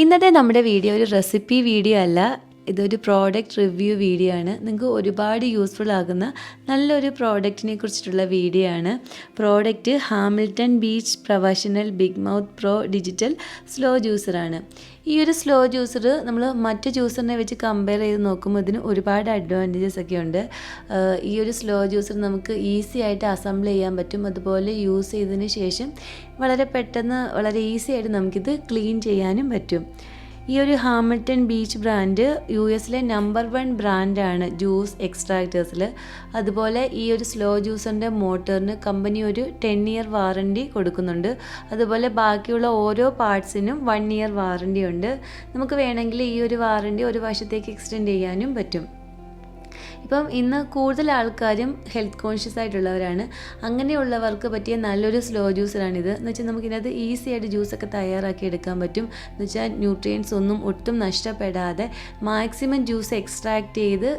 ഇന്നത്തെ നമ്മുടെ വീഡിയോ ഒരു റെസിപ്പി വീഡിയോ അല്ല. ഇതൊരു പ്രോഡക്റ്റ് റിവ്യൂ വീഡിയോ ആണ്. നിങ്ങൾക്ക് ഒരുപാട് യൂസ്ഫുൾ ആകുന്ന നല്ലൊരു പ്രോഡക്റ്റിനെ കുറിച്ചിട്ടുള്ള വീഡിയോ ആണ്. Product Hamilton Beach professional big mouth pro digital slow ജ്യൂസറാണ് ഈ ഒരു സ്ലോ ജ്യൂസർ നമ്മൾ മറ്റ് ജ്യൂസറിനെ വെച്ച് കമ്പയർ ചെയ്ത് നോക്കുമ്പോൾ ഇതിന് ഒരുപാട് അഡ്വാന്റേജസ് ഒക്കെ ഉണ്ട്. ഈ ഒരു സ്ലോ ജ്യൂസർ നമുക്ക് ഈസി ആയിട്ട് അസംബിൾ ചെയ്യാൻ പറ്റും. അതുപോലെ യൂസ് ചെയ്തതിന് ശേഷം വളരെ പെട്ടെന്ന് വളരെ ഈസി ആയിട്ട് നമുക്കിത് ക്ലീൻ ചെയ്യാനും പറ്റും. ഈ ഒരു ഹാമിൽട്ടൺ ബീച്ച് ബ്രാൻഡ് യു എസിലെ നമ്പർ വൺ ബ്രാൻഡാണ് ജ്യൂസ് എക്സ്ട്രാക്റ്റേഴ്സിൽ അതുപോലെ ഈ ഒരു സ്ലോ ജ്യൂസറിന്റെ മോട്ടറിന് കമ്പനി ഒരു ടെൻ ഇയർ വാറണ്ടി കൊടുക്കുന്നുണ്ട്. അതുപോലെ ബാക്കിയുള്ള ഓരോ പാർട്സിനും വൺ ഇയർ വാറണ്ടി ഉണ്ട് നമുക്ക് വേണമെങ്കിൽ ഈ ഒരു വാറണ്ടി ഒരു വർഷത്തേക്ക് എക്സ്റ്റെൻഡ് ചെയ്യാനും പറ്റും. ഇപ്പം ഇന്ന് കൂടുതൽ ആൾക്കാരും ഹെൽത്ത് കോൺഷ്യസ് ആയിട്ടുള്ളവരാണ്. അങ്ങനെയുള്ളവർക്ക് പറ്റിയ നല്ലൊരു സ്ലോ ജ്യൂസറാണിത് എന്ന് വെച്ചാൽ നമുക്കിതിനകത്ത് ഈസി ആയിട്ട് ജ്യൂസൊക്കെ തയ്യാറാക്കി എടുക്കാൻ പറ്റും. എന്ന് വെച്ചാൽ ന്യൂട്രിയൻസ് ഒന്നും ഒട്ടും നഷ്ടപ്പെടാതെ മാക്സിമം ജ്യൂസ് എക്സ്ട്രാക്ട് ചെയ്ത്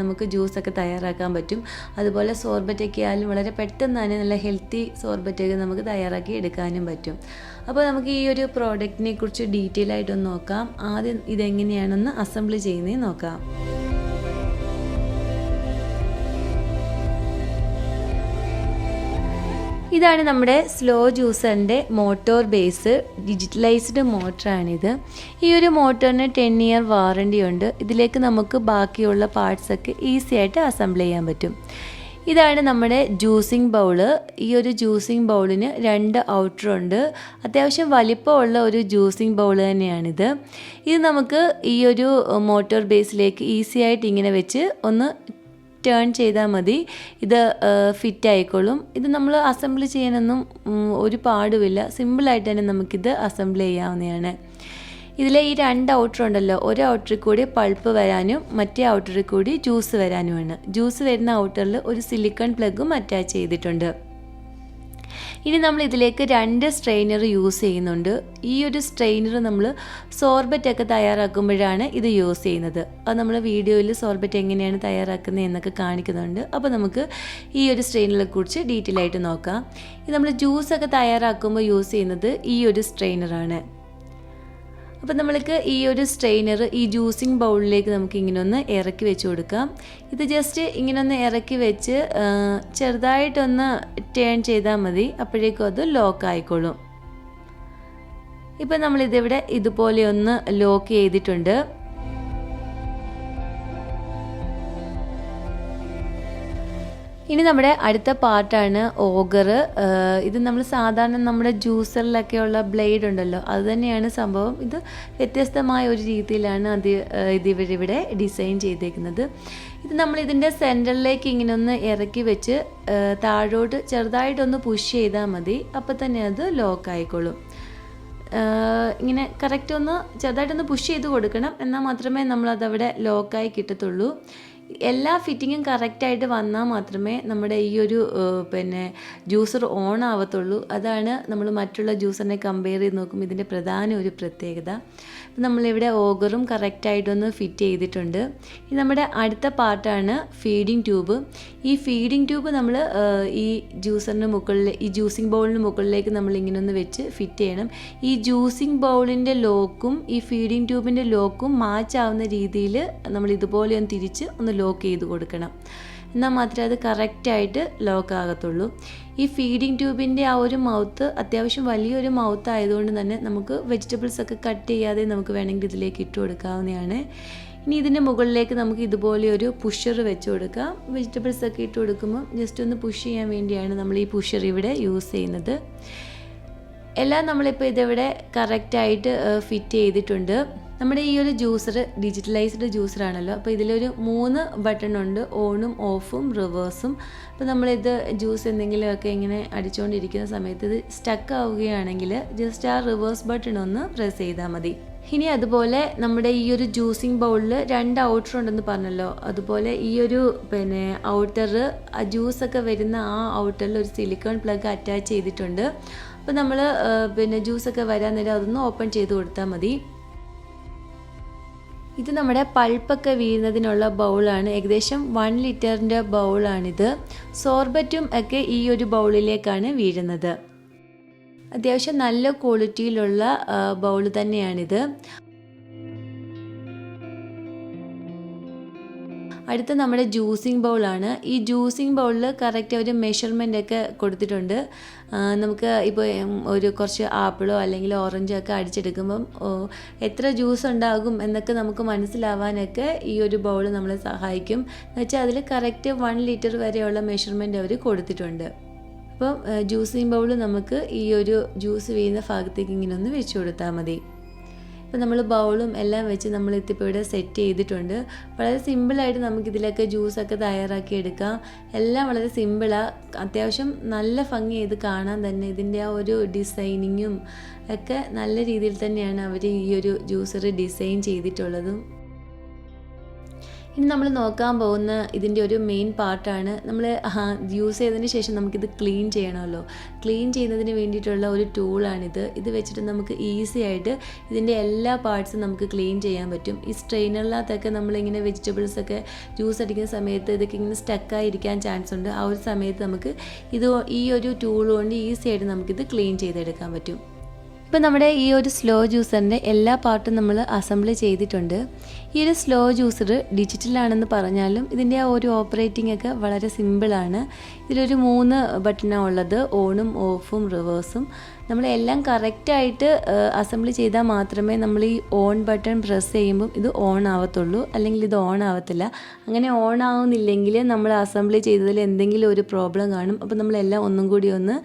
നമുക്ക് ജ്യൂസൊക്കെ തയ്യാറാക്കാൻ പറ്റും. അതുപോലെ സോർബറ്റൊക്കെ ആയാലും വളരെ പെട്ടെന്ന് തന്നെ നല്ല ഹെൽത്തി സോർബറ്റൊക്കെ നമുക്ക് തയ്യാറാക്കി എടുക്കാനും പറ്റും. അപ്പോൾ നമുക്ക് ഈ ഒരു പ്രോഡക്റ്റിനെ കുറിച്ച് ഡീറ്റെയിൽ ആയിട്ടൊന്ന് നോക്കാം. ആദ്യം ഇതെങ്ങനെയാണെന്ന് അസംബിൾ ചെയ്യുന്നത് നോക്കാം. ഇതാണ് നമ്മുടെ സ്ലോ ജ്യൂസറിന്റെ മോട്ടോർ ബേസ് ഡിജിറ്റലൈസ്ഡ് മോട്ടറാണിത് ഈ ഒരു മോട്ടറിന് ടെൻ ഇയർ വാറണ്ടി ഉണ്ട്. ഇതിലേക്ക് നമുക്ക് ബാക്കിയുള്ള പാർട്സൊക്കെ ഈസി ആയിട്ട് അസംബിൾ ചെയ്യാൻ പറ്റും. ഇതാണ് നമ്മുടെ ജ്യൂസിങ് ബൗൾ ഈ ഒരു ജ്യൂസിങ് ബൗളിന് രണ്ട് ഔട്ടറുണ്ട് അത്യാവശ്യം വലിപ്പമുള്ള ഒരു ജ്യൂസിങ് ബൗൾ തന്നെയാണിത്. ഇത് നമുക്ക് ഈ ഒരു മോട്ടോർ ബേസിലേക്ക് ഈസി ആയിട്ട് ഇങ്ങനെ വെച്ച് ഒന്ന് ടേൺ ചെയ്താൽ മതി. ഇത് ഫിറ്റ് ആയിക്കോളും. ഇത് നമ്മൾ അസംബിൾ ചെയ്യാനൊന്നും ഒരു പാടുമില്ല. സിമ്പിളായിട്ട് തന്നെ നമുക്കിത് അസംബിൾ ചെയ്യാവുന്നതാണ്. ഇതിലെ ഈ രണ്ട് ഔട്ടർ ഉണ്ടല്ലോ. ഒരു ഔട്ടറിൽ കൂടി പൾപ്പ് വരാനും മറ്റേ ഔട്ടറിൽ കൂടി ജ്യൂസ് വരാനുമാണ്. ജ്യൂസ് വരുന്ന ഔട്ടറിൽ ഒരു സിലിക്കൺ പ്ലഗും അറ്റാച്ച് ചെയ്തിട്ടുണ്ട്. ഇനി നമ്മൾ ഇതിലേക്ക് രണ്ട് സ്ട്രെയിനർ യൂസ് ചെയ്യുന്നുണ്ട്. ഈ ഒരു സ്ട്രെയിനർ നമ്മൾ സോർബറ്റ് ഒക്കെ തയ്യാറാക്കുമ്പോഴാണ് ഇത് യൂസ് ചെയ്യുന്നത്. അപ്പോൾ നമ്മൾ വീഡിയോയിൽ സോർബറ്റ് എങ്ങനെയാണ് തയ്യാറാക്കുന്നത് എന്നൊക്കെ കാണിക്കുന്നുണ്ട്. അപ്പോൾ നമുക്ക് ഈ ഒരു സ്ട്രെയിനറെ കുറിച്ച് ഡീറ്റെയിൽ ആയിട്ട് നോക്കാം. ഇത് നമ്മൾ ജ്യൂസൊക്കെ തയ്യാറാക്കുമ്പോൾ യൂസ് ചെയ്യുന്നത് ഈ ഒരു സ്ട്രെയിനറാണ് അപ്പോൾ നമ്മൾക്ക് ഈ ഒരു സ്ട്രെയിനർ ഈ ജ്യൂസിങ് ബൗളിലേക്ക് നമുക്ക് ഇങ്ങനെ ഒന്ന് ഇറക്കി വെച്ച് കൊടുക്കാം. ഇത് ജസ്റ്റ് ഇങ്ങനെ ഒന്ന് ഇറക്കി വെച്ച് ചെറുതായിട്ടൊന്ന് ടേൺ ചെയ്താൽ മതി. അപ്പോഴേക്കും അത് ലോക്ക് ആയിക്കോളും. ഇപ്പം നമ്മളിതിവിടെ ഇതുപോലെ ഒന്ന് ലോക്ക് ചെയ്തിട്ടുണ്ട്. ഇനി നമ്മുടെ അടുത്ത പാർട്ടാണ് ഓഗർ ഇത് നമ്മൾ സാധാരണ നമ്മുടെ ജ്യൂസറിലൊക്കെയുള്ള ബ്ലേഡ് ഉണ്ടല്ലോ അത് തന്നെയാണ് സംഭവം. ഇത് വ്യത്യസ്തമായ ഒരു രീതിയിലാണ് അത് ഇത് ഇവരിവിടെ ഡിസൈൻ ചെയ്തേക്കുന്നത്. ഇത് നമ്മൾ ഇതിന്റെ സെന്ററിലേക്ക് ഇങ്ങനെ ഒന്ന് ഇറക്കി വെച്ച് താഴോട്ട് ചെറുതായിട്ടൊന്ന് പുഷ് ചെയ്താൽ മതി അപ്പോൾ തന്നെ അത് ലോക്ക് ആയിക്കോളും. ഇങ്ങനെ കറക്റ്റ് ഒന്ന് ചെറുതായിട്ടൊന്ന് പുഷ് ചെയ്ത് കൊടുക്കണം എന്നാൽ മാത്രമേ നമ്മളതവിടെ ലോക്കായി കിട്ടത്തുള്ളൂ. എല്ലാ ഫിറ്റിങ്ങും കറക്റ്റായിട്ട് വന്നാൽ മാത്രമേ നമ്മുടെ ഈ ഒരു പിന്നെ ജ്യൂസർ ഓൺ ആവത്തുള്ളൂ. അതാണ് നമ്മൾ മറ്റുള്ള ജ്യൂസറിനെ കമ്പയർ ചെയ്ത് നോക്കുമ്പോൾ ഇതിന്റെ പ്രധാന ഒരു പ്രത്യേകത. നമ്മളിവിടെ ഓഗറും കറക്റ്റായിട്ടൊന്ന് ഫിറ്റ് ചെയ്തിട്ടുണ്ട്. ഈ നമ്മുടെ അടുത്ത പാർട്ടാണ് ഫീഡിങ് ട്യൂബ് ഈ ഫീഡിങ് ട്യൂബ് നമ്മൾ ഈ ജ്യൂസറിന് മുകളിൽ ഈ ജ്യൂസിങ് ബൗളിന് മുകളിലേക്ക് നമ്മൾ ഇങ്ങനെ ഒന്ന് വെച്ച് ഫിറ്റ് ചെയ്യണം. ഈ ജ്യൂസിങ് ബൗളിന്റെ ലോക്കും ഈ ഫീഡിങ് ട്യൂബിന്റെ ലോക്കും മാച്ച് ആവുന്ന രീതിയിൽ നമ്മൾ ഇതുപോലെ ഒന്ന് തിരിച്ച് ഒന്ന് ലോക്ക് ചെയ്ത് കൊടുക്കണം. എന്നാൽ മാത്രമേ അത് കറക്റ്റായിട്ട് ലോക്ക് ആകത്തുള്ളൂ. ഈ ഫീഡിങ് ട്യൂബിന്റെ ആ ഒരു മൗത്ത് അത്യാവശ്യം വലിയൊരു മൗത്ത് ആയതുകൊണ്ട് തന്നെ നമുക്ക് വെജിറ്റബിൾസ് ഒക്കെ കട്ട് ചെയ്യാതെ നമുക്ക് വേണമെങ്കിൽ ഇതിലേക്ക് ഇട്ട് കൊടുക്കാവുന്നതാണ്. ഇനി ഇതിന്റെ മുകളിലേക്ക് നമുക്ക് ഇതുപോലെ ഒരു പുഷർ വെച്ച് കൊടുക്കാം. വെജിറ്റബിൾസ് ഒക്കെ ഇട്ട് കൊടുക്കുമ്പോൾ ജസ്റ്റ് ഒന്ന് പുഷ് ചെയ്യാൻ വേണ്ടിയാണ് നമ്മൾ ഈ പുഷർ ഇവിടെ യൂസ് ചെയ്യുന്നത്. എല്ലാം നമ്മളിപ്പോൾ ഇതിവിടെ കറക്റ്റായിട്ട് ഫിറ്റ് ചെയ്തിട്ടുണ്ട്. നമ്മുടെ ഈ ഒരു ജ്യൂസർ ഡിജിറ്റലൈസ്ഡ് ജ്യൂസർ ആണല്ലോ. അപ്പോൾ ഇതിലൊരു മൂന്ന് ബട്ടൺ ഉണ്ട്. ഓണും ഓഫും റിവേഴ്സും അപ്പോൾ നമ്മളിത് ജ്യൂസ് എന്തെങ്കിലുമൊക്കെ ഇങ്ങനെ അടിച്ചുകൊണ്ടിരിക്കുന്ന സമയത്ത് ഇത് സ്റ്റക്ക് ആവുകയാണെങ്കിൽ ജസ്റ്റ് ആ റിവേഴ്സ് ബട്ടൺ ഒന്ന് പ്രസ് ചെയ്താൽ മതി. ഇനി അതുപോലെ നമ്മുടെ ഈ ഒരു ജ്യൂസിങ് ബൗളിൽ രണ്ട് ഔട്ടർ ഉണ്ടെന്ന് പറഞ്ഞല്ലോ. അതുപോലെ ഈ ഒരു പിന്നെ ഔട്ടർ ആ ജ്യൂസൊക്കെ വരുന്ന ആ ഔട്ടറിൽ ഒരു സിലിക്കോൺ പ്ലഗ് അറ്റാച്ച് ചെയ്തിട്ടുണ്ട്. അപ്പോൾ നമ്മൾ പിന്നെ ജ്യൂസൊക്കെ വരാൻ നേരം അതൊന്ന് ഓപ്പൺ ചെയ്ത് കൊടുത്താൽ മതി. ഇത് നമ്മുടെ പൾപ്പൊക്കെ വീഴുന്നതിനുള്ള ബൗളാണ്. ഏകദേശം വൺ ലിറ്ററിന്റെ ബൗളാണിത്. സോർബറ്റും ഒക്കെ ഈ ഒരു ബൗളിലേക്കാണ് വീഴുന്നത്. അത്യാവശ്യം നല്ല ക്വാളിറ്റിയിലുള്ള ബൗൾ തന്നെയാണിത്. അടുത്ത നമ്മുടെ ജ്യൂസിങ് ബൗളാണ് ഈ ജ്യൂസിങ് ബൗളിൽ കറക്റ്റ് ഒരു മെഷർമെന്റ് ഒക്കെ കൊടുത്തിട്ടുണ്ട്. നമുക്ക് ഇപ്പോൾ ഒരു കുറച്ച് ആപ്പിളോ അല്ലെങ്കിൽ ഓറഞ്ചോ ഒക്കെ അടിച്ചെടുക്കുമ്പം എത്ര ജ്യൂസ് ഉണ്ടാകും എന്നൊക്കെ നമുക്ക് മനസ്സിലാവാനൊക്കെ ഈ ഒരു ബൗൾ നമ്മളെ സഹായിക്കും. എന്ന് വെച്ചാൽ അതിൽ കറക്റ്റ് വൺ ലിറ്റർ വരെയുള്ള മെഷർമെന്റ് അവർ കൊടുത്തിട്ടുണ്ട്. അപ്പം ജ്യൂസിങ് ബൗൾ നമുക്ക് ഈ ഒരു ജ്യൂസ് വീഴുന്ന ഭാഗത്തേക്ക് ഇങ്ങനെ ഒന്ന് വെച്ച് കൊടുത്താൽ മതി. ഇപ്പം നമ്മൾ ബൗളും എല്ലാം വെച്ച് നമ്മൾ ഇതിപ്പോൾ ഇവിടെ സെറ്റ് ചെയ്തിട്ടുണ്ട്. വളരെ സിമ്പിളായിട്ട് നമുക്കിതിലൊക്കെ ജ്യൂസൊക്കെ തയ്യാറാക്കി എടുക്കാം. എല്ലാം വളരെ സിമ്പിളാണ് അത്യാവശ്യം നല്ല ഭംഗി ഇത് കാണാൻ തന്നെ ഇതിന്റെ ആ ഒരു ഡിസൈനിങ്ങും ഒക്കെ നല്ല രീതിയിൽ തന്നെയാണ് അവർ ഈ ഒരു ജ്യൂസർ ഡിസൈൻ ചെയ്തിട്ടുള്ളതും. ഇനി നമ്മൾ നോക്കാൻ പോകുന്ന ഇതിന്റെ ഒരു മെയിൻ പാർട്ടാണ് നമ്മൾ യൂസ് ചെയ്തതിന് ശേഷം നമുക്കിത് ക്ലീൻ ചെയ്യണമല്ലോ. ക്ലീൻ ചെയ്യുന്നതിന് വേണ്ടിയിട്ടുള്ള ഒരു ടൂളാണിത് ഇത് വെച്ചിട്ട് നമുക്ക് ഈസി ആയിട്ട് ഇതിന്റെ എല്ലാ പാർട്സും നമുക്ക് ക്ലീൻ ചെയ്യാൻ പറ്റും. ഈ സ്ട്രെയിനറിനകത്തൊക്കെ നമ്മളിങ്ങനെ വെജിറ്റബിൾസ് ഒക്കെ ജ്യൂസ് അടിക്കുന്ന സമയത്ത് ഇതൊക്കെ ഇങ്ങനെ സ്റ്റക്കായിരിക്കാൻ ചാൻസ് ഉണ്ട്. ആ ഒരു സമയത്ത് നമുക്ക് ഇത് ഈ ഒരു ടൂൾ കൊണ്ട് ഈസി ആയിട്ട് നമുക്കിത് ക്ലീൻ ചെയ്തെടുക്കാൻ പറ്റും. ഇപ്പം നമ്മുടെ ഈ ഒരു സ്ലോ ജ്യൂസറിന്റെ എല്ലാ പാർട്ടും നമ്മൾ അസംബിൾ ചെയ്തിട്ടുണ്ട്. ഈ ഒരു സ്ലോ ജ്യൂസർ ഡിജിറ്റലാണെന്ന് പറഞ്ഞാലും ഇതിന്റെ ആ ഒരു ഓപ്പറേറ്റിംഗ് ഒക്കെ വളരെ സിമ്പിളാണ് ഇതിലൊരു മൂന്ന് ബട്ടണാണ് ഉള്ളത് ഓണും ഓഫും റിവേഴ്സും നമ്മളെല്ലാം കറക്റ്റായിട്ട് അസംബിൾ ചെയ്താൽ മാത്രമേ നമ്മൾ ഈ ഓൺ ബട്ടൺ പ്രസ് ചെയ്യുമ്പം ഇത് ഓൺ ആവത്തുള്ളൂ. അല്ലെങ്കിൽ ഇത് ഓൺ ആവത്തില്ല. അങ്ങനെ ഓൺ ആവുന്നില്ലെങ്കിൽ നമ്മൾ അസംബിൾ ചെയ്തതിൽ എന്തെങ്കിലും ഒരു പ്രോബ്ലം കാണും. അപ്പോൾ നമ്മളെല്ലാം ഒന്നും കൂടി ഒന്ന്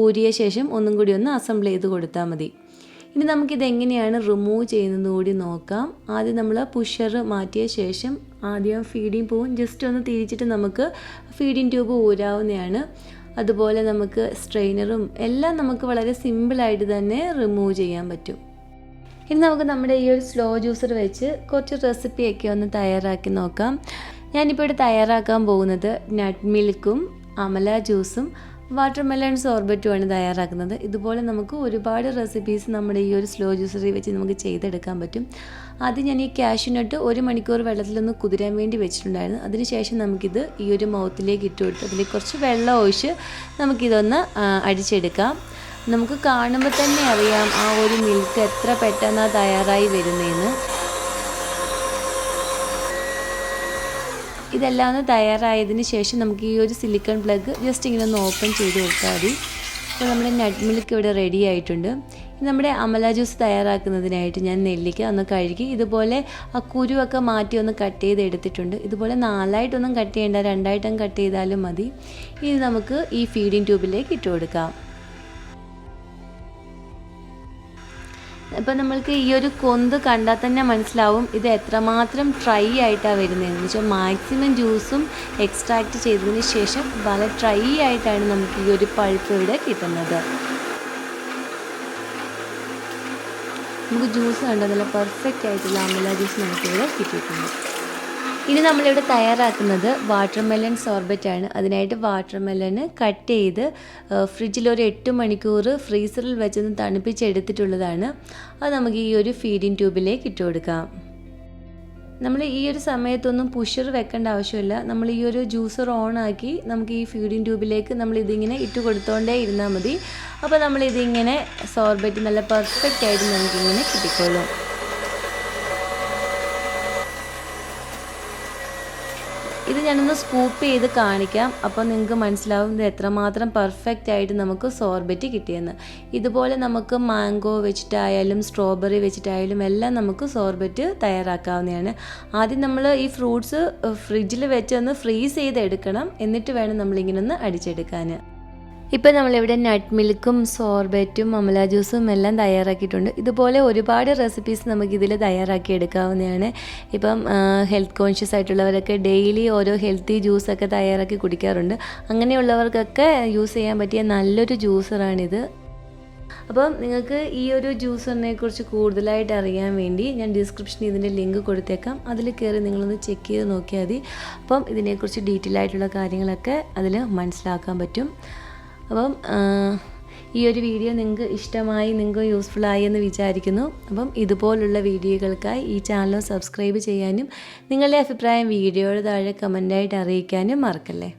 ഊരിയ ശേഷം ഒന്നും കൂടി ഒന്ന് അസംബിൾ ചെയ്ത് കൊടുത്താൽ മതി. ഇനി നമുക്കിത് എങ്ങനെയാണ് റിമൂവ് ചെയ്യുന്നത് കൂടി നോക്കാം. ആദ്യം നമ്മൾ പുഷർ മാറ്റിയ ശേഷം ആദ്യം ഫീഡിങ് പോവും ജസ്റ്റ് ഒന്ന് തിരിച്ചിട്ട് നമുക്ക് ഫീഡിങ് ട്യൂബ് ഊരാവുന്നതാണ്. അതുപോലെ നമുക്ക് സ്ട്രെയിനറും എല്ലാം നമുക്ക് വളരെ സിമ്പിളായിട്ട് തന്നെ റിമൂവ് ചെയ്യാൻ പറ്റും. ഇനി നമുക്ക് നമ്മുടെ ഈ ഒരു സ്ലോ ജ്യൂസർ വെച്ച് കുറച്ച് റെസിപ്പിയൊക്കെ ഒന്ന് തയ്യാറാക്കി നോക്കാം. ഞാനിപ്പോൾ ഇവിടെ തയ്യാറാക്കാൻ പോകുന്നത് നട്ട് മിൽക്കും അമല ജ്യൂസും വാട്ടർമെലൺ സോർബറ്റുമാണ് തയ്യാറാക്കുന്നത്. ഇതുപോലെ നമുക്ക് ഒരുപാട് റെസിപ്പീസ് നമ്മുടെ ഈ ഒരു സ്ലോ ജ്യൂസറി വെച്ച് നമുക്ക് ചെയ്തെടുക്കാൻ പറ്റും. ആദ്യം ഞാൻ ഈ കാഷ്യൂനട്ട് ഒരു മണിക്കൂർ വെള്ളത്തിലൊന്ന് കുതിരാൻ വേണ്ടി വെച്ചിട്ടുണ്ടായിരുന്നു. അതിനുശേഷം നമുക്കിത് ഈ ഒരു മൗത്തിലേക്ക് ഇട്ട് കൊടുത്ത് അതിൽ കുറച്ച് വെള്ളം ഒഴിച്ച് നമുക്കിതൊന്ന് അടിച്ചെടുക്കാം. നമുക്ക് കാണുമ്പോൾ തന്നെ അറിയാം ആ ഒരു മിൽക്ക് എത്ര പെട്ടെന്നാണ് തയ്യാറായി വരുന്നതെന്ന് ഇതെല്ലാം ഒന്ന് തയ്യാറായതിന് ശേഷം നമുക്ക് ഈ ഒരു സിലിക്കൺ പ്ലഗ് ജസ്റ്റ് ഇങ്ങനെ ഒന്ന് ഓപ്പൺ ചെയ്ത് കൊടുത്താൽ മതി. അപ്പോൾ നമ്മുടെ നട്ട് മിൽക്ക് ഇവിടെ റെഡി ആയിട്ടുണ്ട്. നമ്മുടെ അമല ജ്യൂസ് തയ്യാറാക്കുന്നതിനായിട്ട് ഞാൻ നെല്ലിക്ക ഒന്ന് കഴുകി ഇതുപോലെ ആ കുരുവൊക്കെ മാറ്റി ഒന്ന് കട്ട് ചെയ്ത് എടുത്തിട്ടുണ്ട്. ഇതുപോലെ നാലായിട്ടൊന്നും കട്ട് ചെയ്യേണ്ട രണ്ടായിട്ടും കട്ട് ചെയ്താലും മതി. ഇനി നമുക്ക് ഈ ഫീഡിങ് ട്യൂബിലേക്ക് ഇട്ട് കൊടുക്കാം. ഇപ്പം നമ്മൾക്ക് ഈ ഒരു കൊന്ത് കണ്ടാൽ തന്നെ മനസ്സിലാവും ഇത് എത്രമാത്രം ഡ്രൈ ആയിട്ടാണ് വരുന്നതെന്ന്. വെച്ചാൽ മാക്സിമം ജ്യൂസും എക്സ്ട്രാക്റ്റ് ചെയ്തതിന് ശേഷം വളരെ ഡ്രൈ ആയിട്ടാണ് നമുക്ക് ഈ ഒരു പൾപ്പ് ഇവിടെ കിട്ടുന്നത്. നമുക്ക് ജ്യൂസ് കണ്ടോ? നല്ല പെർഫെക്റ്റ് ആയിട്ടുള്ള അമല ജ്യൂസ് നമുക്കിവിടെ കിട്ടിയിട്ടുണ്ട്. ഇനി നമ്മളിവിടെ തയ്യാറാക്കുന്നത് വാട്ടർമെലൺ സോർബറ്റ് ആണ് അതിനായിട്ട് വാട്ടർമെലന് കട്ട് ചെയ്ത് ഫ്രിഡ്ജിൽ ഒരു എട്ട് മണിക്കൂർ ഫ്രീസറിൽ വെച്ചൊന്ന് തണുപ്പിച്ചെടുത്തിട്ടുള്ളതാണ്. അത് നമുക്ക് ഈ ഒരു ഫീഡിങ് ട്യൂബിലേക്ക് ഇട്ട് കൊടുക്കാം. നമ്മൾ ഈ ഒരു സമയത്തൊന്നും പുഷർ വെക്കേണ്ട ആവശ്യമില്ല. നമ്മൾ ഈ ഒരു ജ്യൂസർ ഓൺ ആക്കി നമുക്ക് ഈ ഫീഡിങ് ട്യൂബിലേക്ക് നമ്മൾ ഇതിങ്ങനെ ഇട്ട് കൊടുത്തോണ്ടേ ഇരുന്നാൽ മതി. അപ്പോൾ നമ്മളിതിങ്ങനെ സോർബറ്റ് നല്ല പെർഫെക്റ്റ് ആയിട്ട് നമുക്കിങ്ങനെ കിട്ടിക്കോളും. ഇത് ഞാനൊന്ന് സ്കൂപ്പ് ചെയ്ത് കാണിക്കാം. അപ്പോൾ നിങ്ങൾക്ക് മനസ്സിലാവും ഇത് എത്രമാത്രം പെർഫെക്റ്റ് ആയിട്ട് നമുക്ക് സോർബറ്റ് കിട്ടിയെന്ന്. ഇതുപോലെ നമുക്ക് മാംഗോ വെച്ചിട്ടായാലും സ്ട്രോബെറി വെച്ചിട്ടായാലും എല്ലാം നമുക്ക് സോർബറ്റ് തയ്യാറാക്കാവുന്നതാണ്. ആദ്യം നമ്മൾ ഈ ഫ്രൂട്ട്സ് ഫ്രിഡ്ജിൽ വെച്ചൊന്ന് ഫ്രീസ് ചെയ്ത് എടുക്കണം എന്നിട്ട് വേണം നമ്മളിങ്ങനെ ഒന്ന് അടിച്ചെടുക്കാൻ ഇപ്പം നമ്മളിവിടെ നട്ട് മിൽക്കും സോർബറ്റും അമല ജ്യൂസും എല്ലാം തയ്യാറാക്കിയിട്ടുണ്ട്. ഇതുപോലെ ഒരുപാട് റെസിപ്പീസ് നമുക്കിതിൽ തയ്യാറാക്കി എടുക്കാവുന്നതാണ്. ഇപ്പം ഹെൽത്ത് കോൺഷ്യസ് ആയിട്ടുള്ളവരൊക്കെ ഡെയിലി ഓരോ ഹെൽത്തി ജ്യൂസൊക്കെ തയ്യാറാക്കി കുടിക്കാറുണ്ട്. അങ്ങനെയുള്ളവർക്കൊക്കെ യൂസ് ചെയ്യാൻ പറ്റിയ നല്ലൊരു ജ്യൂസറാണിത് അപ്പം നിങ്ങൾക്ക് ഈ ഒരു ജ്യൂസറിനെ കുറിച്ച് കൂടുതലായിട്ട് അറിയാൻ വേണ്ടി ഞാൻ ഡിസ്ക്രിപ്ഷനിൽ ഇതിന്റെ ലിങ്ക് കൊടുത്തേക്കാം. അതിൽ കയറി നിങ്ങളൊന്ന് ചെക്ക് ചെയ്ത് നോക്കിയാൽ മതി. അപ്പം ഇതിനെക്കുറിച്ച് ഡീറ്റെയിൽ ആയിട്ടുള്ള കാര്യങ്ങളൊക്കെ അതിൽ മനസ്സിലാക്കാൻ പറ്റും. അപ്പം ഈ ഒരു വീഡിയോ നിങ്ങൾക്ക് ഇഷ്ടമായി നിങ്ങൾക്ക് യൂസ്ഫുള്ളായി എന്ന് വിചാരിക്കുന്നു. അപ്പം ഇതുപോലുള്ള വീഡിയോകൾക്കായി ഈ ചാനൽ സബ്സ്ക്രൈബ് ചെയ്യാനും നിങ്ങളുടെ അഭിപ്രായം വീഡിയോയുടെ താഴെ കമന്റായിട്ട് അറിയിക്കാനും മറക്കല്ലേ?